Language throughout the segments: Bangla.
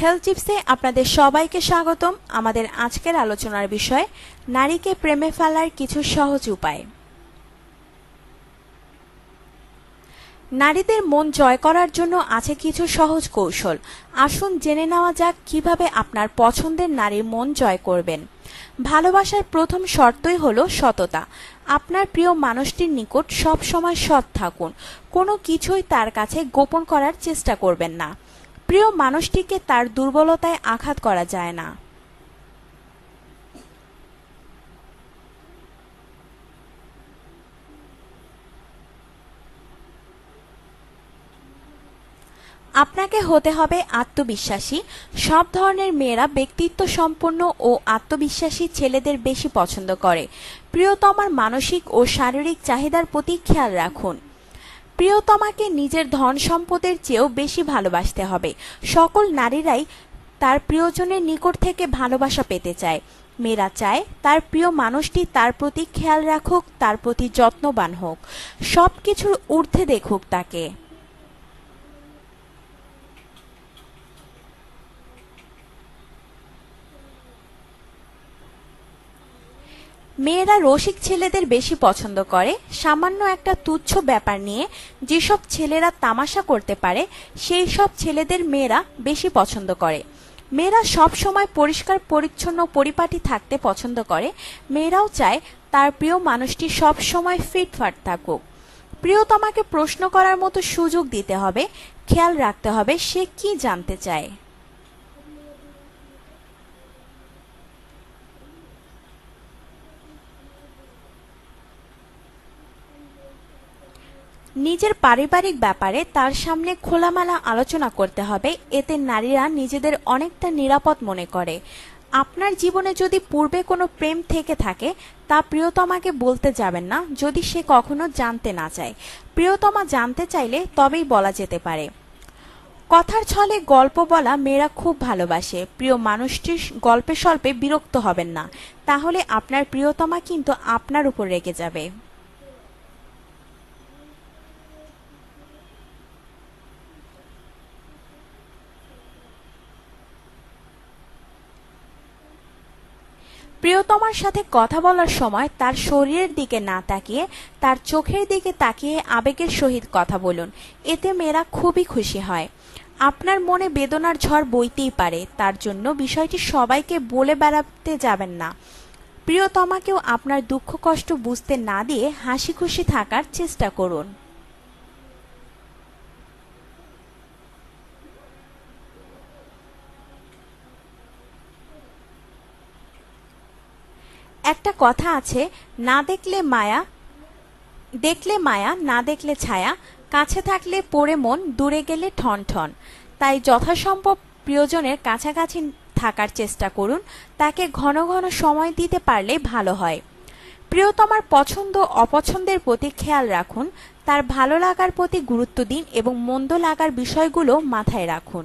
হেলথ টিপসে আপনাদের সবাইকে স্বাগতম আমাদের আজকের আলোচনার বিষয়, নারীকে প্রেমে ফেলার কিছু সহজ উপায়। নারীদের মন জয় করার জন্য আছে কিছু সহজ কৌশল। আসুন জেনে নেওয়া যাক কীভাবে আপনার পছন্দের নারীর মন জয় করবেন। ভালোবাসার প্রথম শর্তই হলো সততা। আপনার প্রিয় মানুষটির নিকট সব সময় সৎ থাকুন। কোনো কিছুই তার কাছে গোপন করার চেষ্টা করবেন না। প্রিয় মানুষটিকে তার দুর্বলতায় আঘাত করা যায় না। আপনাকে হতে হবে আত্মবিশ্বাসী। সব ধরনের মেয়েরা ব্যক্তিত্ব সম্পন্ন ও আত্মবিশ্বাসী ছেলেদের বেশি পছন্দ করে। প্রিয়তমার মানসিক ও শারীরিক চাহিদার প্রতি খেয়াল রাখুন। প্রিয়তমাকে নিজের ধন সম্পদের চেয়েও বেশি ভালোবাসতে হবে। সকল নারীরাই তার প্রিয়জনের নিকট থেকে ভালোবাসা পেতে চায়। মেয়েরা চায় তার প্রিয় মানুষটি তার প্রতি খেয়াল রাখুক, তার প্রতি যত্নবান হোক। সব কিছুর ঊর্ধ্বে দেখুক তাকে। মেয়েরা রসিক ছেলেদের বেশি পছন্দ করে। সামান্য একটা তুচ্ছ ব্যাপার নিয়ে যেসব ছেলেরা তামাশা করতে পারে, সেই সব ছেলেদের মেয়েরা বেশি পছন্দ করে। মেয়েরা সব সময় পরিষ্কার, পরিচ্ছন্ন, পরিপাটি থাকতে পছন্দ করে। মেয়েরাও চায় তার প্রিয় মানুষটি সব সময় ফিটফাট থাকুক। প্রিয়তমাকে প্রশ্ন করার মতো সুযোগ দিতে হবে, খেয়াল রাখতে হবে সে কি জানতে চায়। নিজের পারিবারিক ব্যাপারে তার সামনে খোলামেলা আলোচনা করতে হবে। এতে নারীরা নিজেদের অনেকটা নিরাপদ মনে করে। আপনার জীবনে যদি পূর্বে কোনো প্রেম থেকে থাকে, তা প্রিয়তমাকে বলতে যাবেন না, যদি সে কখনো জানতে না চায়। প্রিয়তমা জানতে চাইলে তবেই বলা যেতে পারে। কথার ছলে গল্প বলা মেয়েরা খুব ভালোবাসে। প্রিয় মানুষটির গল্পে স্বল্পে বিরক্ত হবেন না। তাহলে আপনার প্রিয়তমা কিন্তু আপনার উপর রেগে যাবে। প্রিয়তমার সাথে কথা বলার সময় তার শরীরের দিকে না তাকিয়ে তার চোখের দিকে তাকিয়ে আবেগের সহিত কথা বলুন। এতে মেয়েরা খুবই খুশি হয়। আপনার মনে বেদনার ঝড় বইতেই পারে, তার জন্য বিষয়টি সবাইকে বলে বেড়াতে যাবেন না। প্রিয়তমাকেও আপনার দুঃখ কষ্ট বুঝতে না দিয়ে হাসি খুশি থাকার চেষ্টা করুন। একটা কথা আছে, না দেখলে মায়া দেখলে মায়া, না দেখলে ছায়া, কাছে থাকলে পড়ে মন, দূরে গেলে ঠন ঠন। তাই যথাসম্ভব প্রিয়জনের কাছাকাছি থাকার চেষ্টা করুন, তাকে ঘন ঘন সময় দিতে পারলে ভালো হয়। প্রিয়তমার পছন্দ অপছন্দের প্রতি খেয়াল রাখুন, তার ভালো লাগার প্রতি গুরুত্ব দিন এবং মন্দ লাগার বিষয়গুলো মাথায় রাখুন।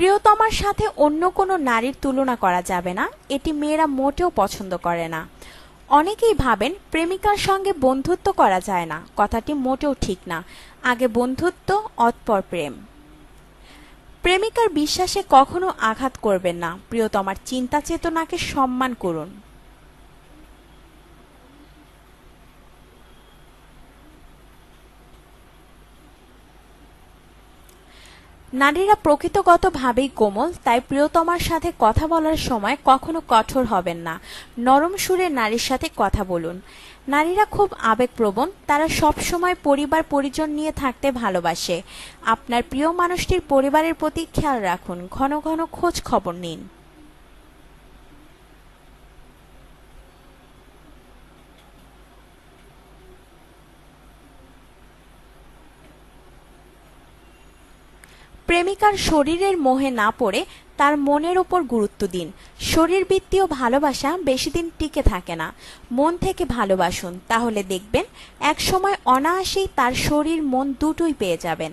প্রিয়তমার সাথে অন্য কোনো নারীর তুলনা করা যাবে না। এটি মেয়েরা মোটেও পছন্দ করে না। অনেকেই ভাবেন প্রেমিকার সঙ্গে বন্ধুত্ব করা যায় না। কথাটি মোটেও ঠিক না। আগে বন্ধুত্ব, অতপর প্রেম। প্রেমিকার বিশ্বাসে কখনো আঘাত করবেন না। প্রিয়তমার চিন্তা চেতনাকে সম্মান করুন। নারীরা প্রকৃতগতভাবেই কোমল, তাই প্রিয়তমার সাথে কথা বলার সময় কখনো কঠোর হবেন না। নরম সুরে নারীর সাথে কথা বলুন। নারীরা খুব আবেগপ্রবণ, তারা সব সময় পরিবার পরিজন নিয়ে থাকতে ভালোবাসে। আপনার প্রিয় মানুষটির পরিবারের প্রতি খেয়াল রাখুন, ঘন ঘন খোঁজ খবর নিন। প্রেমিকার শরীরের মোহে না পড়ে তার মনের ওপর গুরুত্ব দিন। শরীর বৃত্তীয় ভালোবাসা বেশি দিন টিকে থাকে না। মন থেকে ভালোবাসুন, তাহলে দেখবেন একসময় অনায়াসেই তার শরীর মন দুটোই পেয়ে যাবেন।